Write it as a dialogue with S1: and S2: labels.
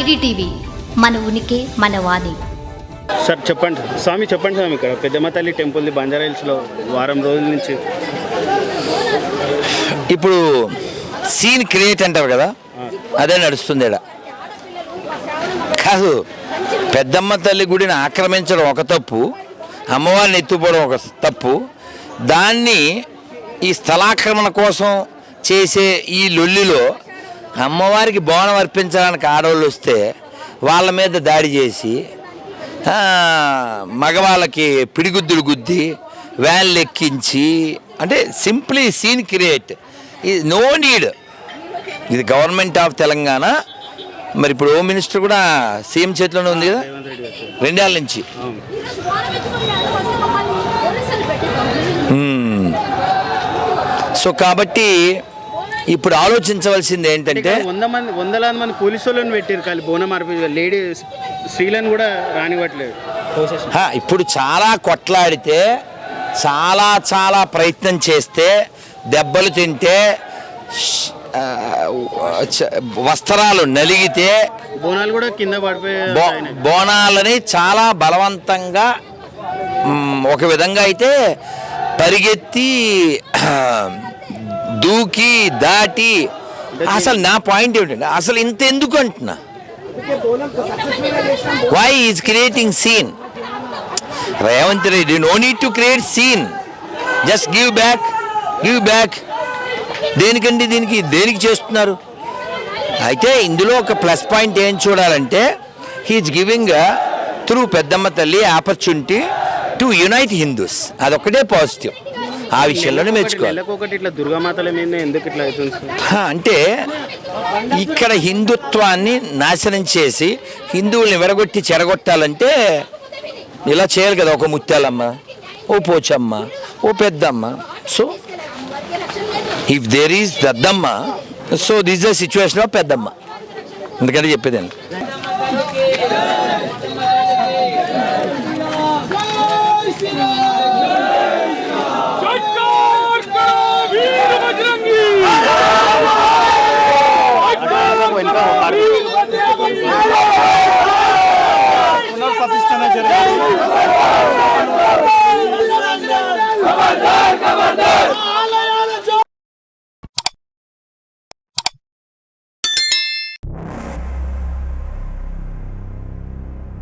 S1: IDTV మన ఉనికి మన వాణి.
S2: సార్ చెప్పండి. స్వామి చెప్పండి స్వామి ఇక్కడ. పెద్దమ్మ తల్లి టెంపుల్ది బంజారా హిల్స్లో వారం రోజుల నుంచి.
S3: ఇప్పుడు సీన్ క్రియేట్ అంటారు కదా అదే నడుస్తుంది ఈడ. కాదు పెద్దమ్మ తల్లి గుడిని ఆక్రమించడం ఒక తప్పు అమ్మవారిని ఎత్తుపోవడం ఒక తప్పు. దాన్ని ఈ స్థలాక్రమణ కోసం చేసే ఈ లొల్లిలో అమ్మవారికి బోనం అర్పించడానికి ఆడవాళ్ళు వస్తే వాళ్ళ మీద దాడి చేసి మగవాళ్ళకి పిడిగుద్దులు గుద్ది వ్యాన్లు ఎక్కించి అంటే సింప్లీ సీన్ క్రియేట్. ఇది నో నీడ్. ఇది గవర్నమెంట్ ఆఫ్ తెలంగాణ. మరి ఇప్పుడు హోమ్ మినిస్టర్ కూడా సీఎం చేతిలోనే ఉంది కదా. రెండేళ్ళ నుంచి. సో కాబట్టి ఇప్పుడు ఆలోచించవలసింది ఏంటంటే
S2: వంద మంది వందలాది మంది పోలీసు వాళ్ళని పెట్టారు కానీ బోనం లేడీ స్త్రీలను కూడా రానివ్వట్లేదు.
S3: హా, ఇప్పుడు చాలా కొట్లాడితే చాలా చాలా ప్రయత్నం చేస్తే దెబ్బలు తింటే వస్త్రాలు నలిగితే
S2: బోనాలు కూడా కింద పడిపోయి.
S3: బోనాలని చాలా బలవంతంగా ఒక విధంగా అయితే పరిగెత్తి దూకి దాటి. అసలు నా పాయింట్ ఏమిటంటే అసలు ఇంత ఎందుకు అంటున్నా? Why is creating scene Revanth Reddy no need to create scene just give back give back దేనికండి దీనికి దేనికి చేస్తున్నారు? అయితే ఇందులో ఒక ప్లస్ పాయింట్ ఏం చూడాలంటే he's giving through Peddamma Thalli opportunity to unite Hindus అదొక్కటే పాజిటివ్. ఆ విషయంలోనే మెచ్చుకోవాలి
S2: నెలకు ఒకటి ఇట్లా దుర్గామాతల మీద ఎందుకు ఇట్లా అవుతుంది సార్?
S3: హా, అంటే ఇక్కడ హిందుత్వాన్ని నాశనం చేసి హిందువుల్ని విరగొట్టి చెరగొట్టాలంటే ఇలా చేయాలి కదా ఒక ముత్యాలమ్మ ఓ పోచమ్మ ఓ Peddamma. So if there is దద్దమ్మ so this the situation of Peddamma. ఎందుకంటే చెప్పేదండి ¡Marca Valdés!